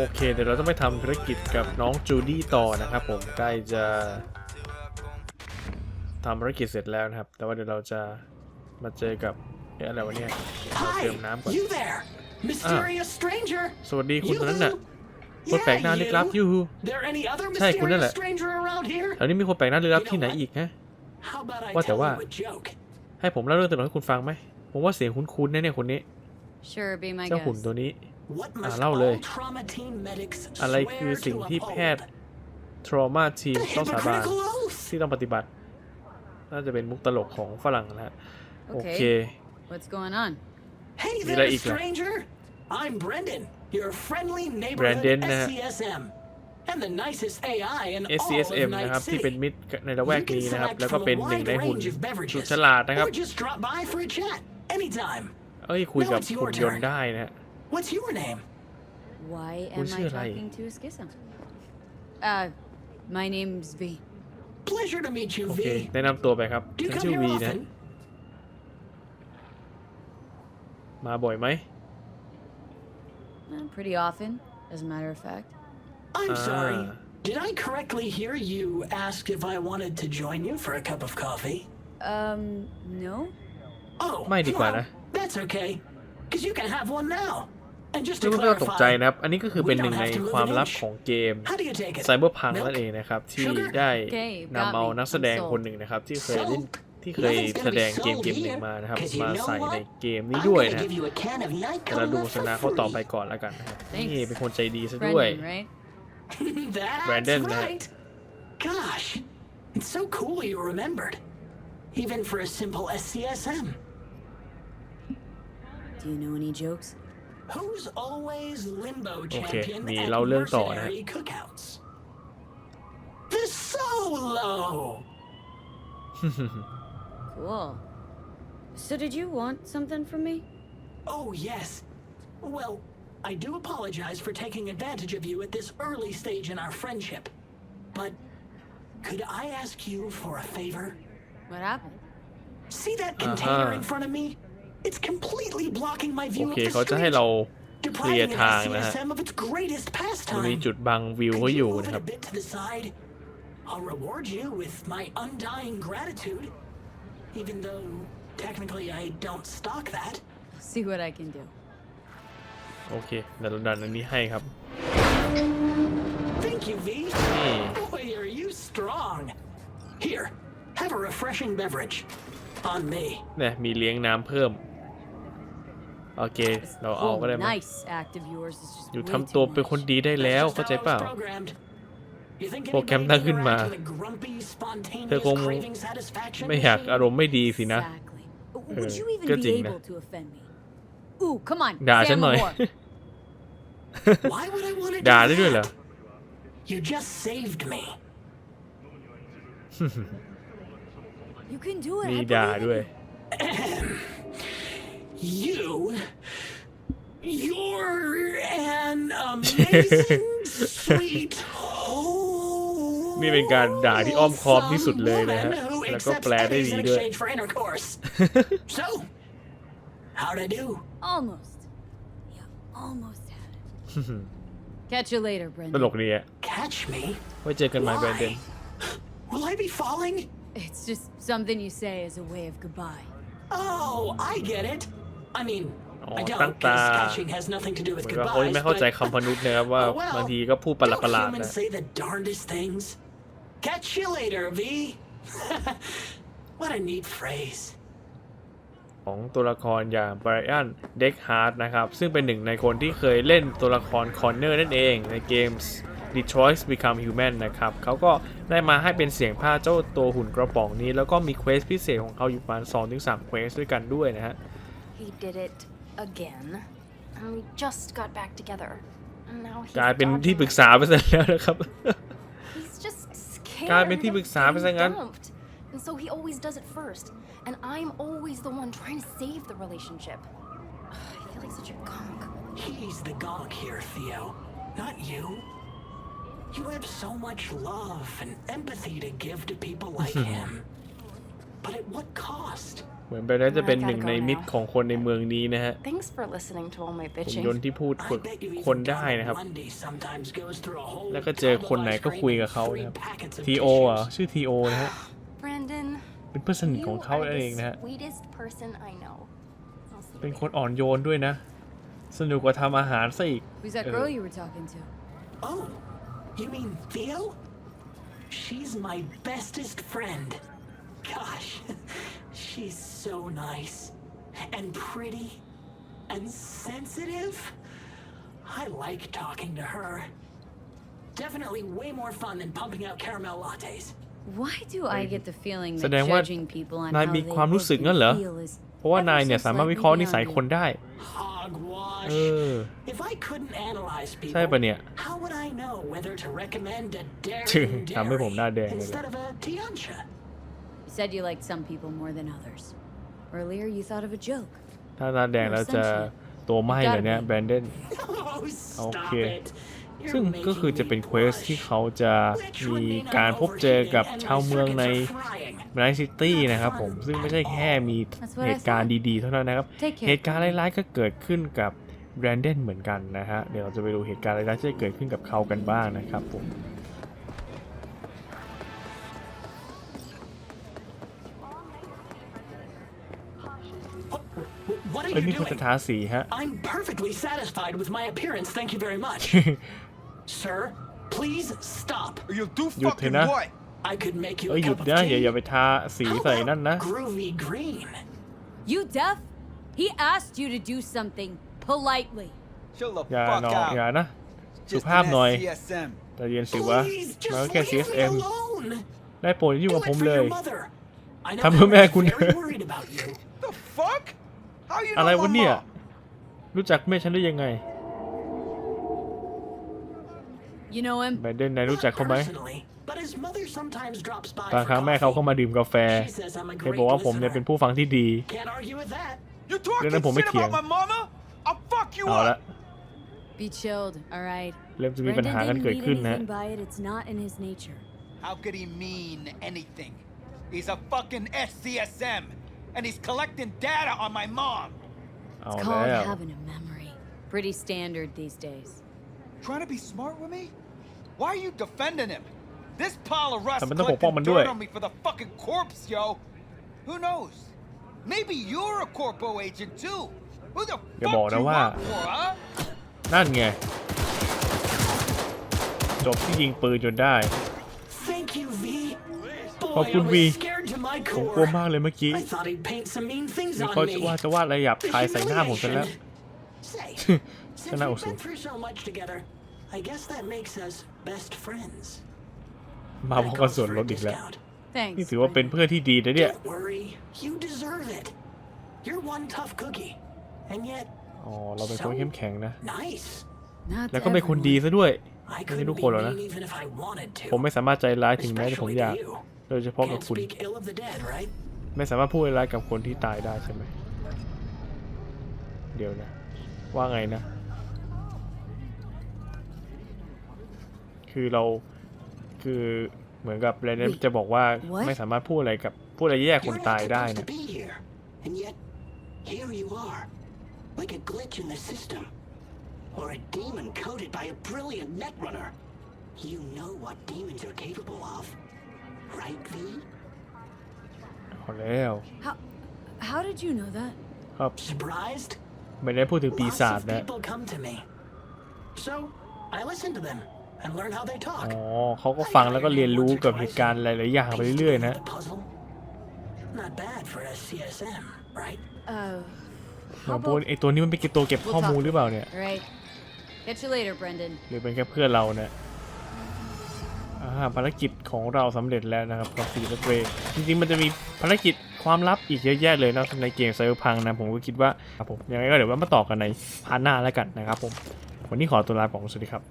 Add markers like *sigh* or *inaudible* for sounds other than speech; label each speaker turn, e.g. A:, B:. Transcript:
A: โอเคเดี๋ยวเราต้องไปทำธุรกิจกับน้องจูดี้ต่อนะครับผมใกล้จะทำธุรกิจเสร็จแล้วนะครับ แต่ว่าเดี๋ยวเราจะมาเจอกับอะไรวะเนี่ยเติมน้ำก่อนสวัสดีคุณคนนั้นน่ะคนแปลกหน้าลึกลับยูฮูใช่คุณนั่นแหละแล้วนี่มีคนแปลกหน้าลึกลับที่ไหนอีกฮะว่าแต่ว่าให้ผมเล่าเรื่องตลกให้คุณฟังไหมผมว่าเสียงคุ้นๆแน่ๆคนนี้เจ้าหุ่นตัวนี้เล่าเลย อะไรคือสิ่งที่แพทย์ trauma team ต้องสาบานที่ต้องปฏิบัติ น่าจะเป็นมุกตลกของฝรั่งนะฮะโอเค What's going on Hey there stranger I'm Brendan your friendly neighborhood SCSM and the nicest AI in all SCSM นะครับที่เป็นมิตรในละแวกนี้นะครับแล้วก็เป็นหนึ่งในหุ่นสุดฉลาดนะครับเอ้ยคุยกับหุ่นยนต์ได้นะฮะ What's your name? Why am I talking to a schism? Uh, my name's V. Pleasure to meet you, V. โอเคแนะนำตัวไปครับ Do ฉั you come here วีนะมาบ่อยไหม uh, pretty often, as a matter of fact. I'm ah. sorry. Did I correctly hear you ask if I wanted to join you for a cup of coffee? Um, no? Oh, My well, that's okay. Because you can have one now. ซึ่งก็่ตตกใจนะครับ อันนี้ก็คือเป็นหนึ่งในความลับของเกมไซเบอร์พังนั่นเองนะครับที่ได้นำเอานักแสดงคนหนึ่งนะครับที่เคยเล่นที่เคยแสดงเกมเกมหนึ่งมานะครับมาใส่ในเกมนี้ด้วยนะแต่เราดูโฆษณาเขาต่อไปก่อนแล้วกันนะครับนี่เป็นคนใจดีซะด้วยแบรนดอนนะ Gosh it's so cool you remembered even for as i m p l e s CSM Do you know any jokes โอเคมีเล่าเรื่องต่อนะ The solo. *laughs* cool. So did you want something from me? Oh yes. Well, I do apologize for taking advantage of you at this early stage in our friendship. But could I ask you for a favor? What happened? See that uh-huh. container uh -huh. in front of me? It's completely blocking my view โอ of the เขาจะให้ street, depriving ร์ an of its greatest pastime. จุดบังวิว Could เขาอ you move it a bit to the side? I'll reward you with my undying gratitude. Even though technically I don't stock that. See what I can do. Okay, โอเคเดี๋ยวเราดันอันนี้ให้ครับ Thank you, V. Boy, are you strong. Here, have a refreshing beverage. On me. เนี่ยมีเลี้ยงน้ำเพิ่มโอเค เราเอาก็ได้มั้ยอยู่ทำตัวเป็นคนดีได้แล้วเข้าใจเปล่าโปรแกรมตั้งขึ้นมา เธอคงไม่อยากอารมณ์ไม่ดีสินะก็จริงนะด่าฉันหน่อยด่าได้ด้วยเหรอ y ี u just s a v you. You're an *laughs* amazing sweet for intercourse. *laughs* So how'd I do Almost you almost had it *laughs* Catch you later Brendan ตลกดีอ่ะ Catch me ไว้เจอกันใหม่ Brendan Will I be falling It's just something you say as a way of goodbye Oh I get it I mean, ตั้งตาโอ้ยไม่เข้าใจคำพนุษย์นะครับว่าบางทีก็พูดประหลาดๆะนะ Catch you later, V. What a neat phrase. ของตัวละครอย่างไบรอันเด็กฮาร์ดนะครับซึ่งเป็นหนึ่งในคนที่เคยเล่นตัวละครคอนเนอร์นั่นเองในเกม Detroit Become Human นะครับเขาก็ได้มาให้เป็นเสียงผ้าเจ้าตัวหุ่นกระป๋องนี้ แล้วก็มีเควสพิเศษของเขาอยู่ประมาณ2-3เควส ด้วยกันด้วยนะฮะ He did it again. And we just got back together. And now he's กลายเป็นที่ปรึก dodging ษาไปซะแล้วนะครับ *laughs* He's just scared. กลายเป็นที่ปรึกษาไปซะ of งั้น getting dumped. And so he always does it first, and I'm always the one trying to save the relationship. I feel like such a conk. He's the gog here, Theo, not you. You have so much love and empathy to give to people like *laughs* him. เหมือนไปแล้วจะเป็นหนึ่งในมิตรของคนในเมืองนี้นะฮะผมยนต์ที่พูดคนได้นะครับ แล้วก็เจอคนไหนก็คุยกับเขานะครับทีโออ่ะชื่อทีโอนะฮะ เป็นเพื่อนสนิทของเขาเองนะฮะ เป็นคนอ่อนโยนด้วยนะ สนุกกว่าทำอาหารซะอีกเ h o Oh, you mean Theo? She's my bestest friend. gosh, she's so nice and pretty and sensitive. I like talking to her. Definitely way more fun than pumping out caramel lattes. Why do I get the feeling that judging people on how they feel is ever so slightly beyond ได้ Hogwash. If I couldn't analyze people, how would I know whether to recommend a daring *laughs* ทำให้ผมหน้าแดง dairy instead of a tiancha? You said you liked some people more than others. Earlier, you thought of a joke. ถ้าตาแดงแล้วจะตัวไหม้เหรอเนี่ยแบรนเดนโอเคซึ่งก็คือจะเป็นเควสที่เขาจะมีการพบเจอกับชาวเมืองในม i ไร์ซิตี้นะครับผมซึ่งไม่ใช่แค่มีเหตุการณ์ดีๆเท่านั้นนะครับเหตุการณ์ร้ายๆก็เกิดขึ้นกับแบรนเดนเหมือนกันนะฮะเดี๋ยวเราจะไปดูเหตุการณ์ร้ายๆที่เกิดขึ้นกับเขากันบ้างนะครับผมเฮ้นี่คือสถาสีฮะ I'm perfectly satisfied with my appearance thank you very much sir please stop you do fucking what I could make you a cup of นะอย่า tea อย่าไปทาสีใส่นั่นนะ groovy green You deaf? He asked you to do something politely. อย่าหนอกอย่านะสุภาพหน่อย s c ต่เย็นสิวะมันก็แค่ CSM ได้โปรดอยู่กับผมเลยทำเพื่อแม่คุณอะไรวะเนี่ยรู้จักแม่ฉันได้ยังไง You k n ไม่ไดนไหนรู้จักเขาไหมบางครั้งแม่เขาเข้ามาดื่มกาแฟเขบอกว่า ผมเนี่ยเป็นผู้ฟังที่ดีเรื่องนั้นผมไม่เถียงเอาละเริ่มจะมีปัญหากันเกิดขึ้นนะ How could he mean anything? He's a fucking SCSM. and he's collecting data on my mom. Oh, it's called damn. having a memory. Pretty standard these days. Trying to be smart with me? Why are you defending him? This pile of rust collected dirt on me for the fucking corpse, yo. Who knows? Maybe you're a corpo agent too. Who the fuck you do you work for, huh? นั่นไงจบที่ยิงปืนจนได้ขอบคุณวีผมกลัวมากเลยเมื่อกี้มีเขาว่าจะวาดอะไรหยาบคายใส่หน้าผมไปแล้วก็น่าอุศมาพร้อมกันส่วนลดอีกแล้วนี่ถือว่าเป็นเพื่อนที่ดีนะเนี่ยอ๋อเราเป็นคนเข้มแข็งนะ แล้วก็เป็นคนดีซะด้วยไม่ใช่ทุกคนหรอกนะ ผมไม่สามารถใจร้ายถึงแม้แต่ผมอยากโดยเฉพาะกับคุณไม่สามารถพูดอะไรกับคนที่ตายได้ใช่ไหมเดี๋ยวนะว่าไงนะ คือเราคือเหมือนกับแรนจะบอกว่าไม่สามารถพูดอะไรกับพูดอะไรแย่คนตายได้นะเ rightly? เอาแล้ว How how did you know that? ครับ Surprised? ไม่ได้พูดถึงปี Lots ศาจ of นะ people come to me. So I listen to them and learn how they อ๋ talk. อเขาก็ฟังแล้วก็เรียนรู้กับเหตุการณ์หลายๆอย่างไป Piece เรื่อยๆนะ together the puzzle. Not bad for a CSM, right? Uh, ผ how มพูด about ไอตัวนี้มันเป็นตัวเก็บข้อมูลหรือเปล่าเนี่ย right? Catch you later, Brendan. หรือเป็นแค่เพื่อนเราเนี่ยภารกิจของเราสำเร็จแล้วนะครับกับสีเบรกจริงๆมันจะมีภารกิจความลับอีกเยอะแยะเลยนะในเกมไซเบอร์พังนะ ผมก็คิดว่าครับผม ยังไงก็เดี๋ยวว่ามาต่อกันในพาร์ทหน้าแล้วกันนะครับผม วันนี้ขอตัวลาไปก่อนสวัสดีครับ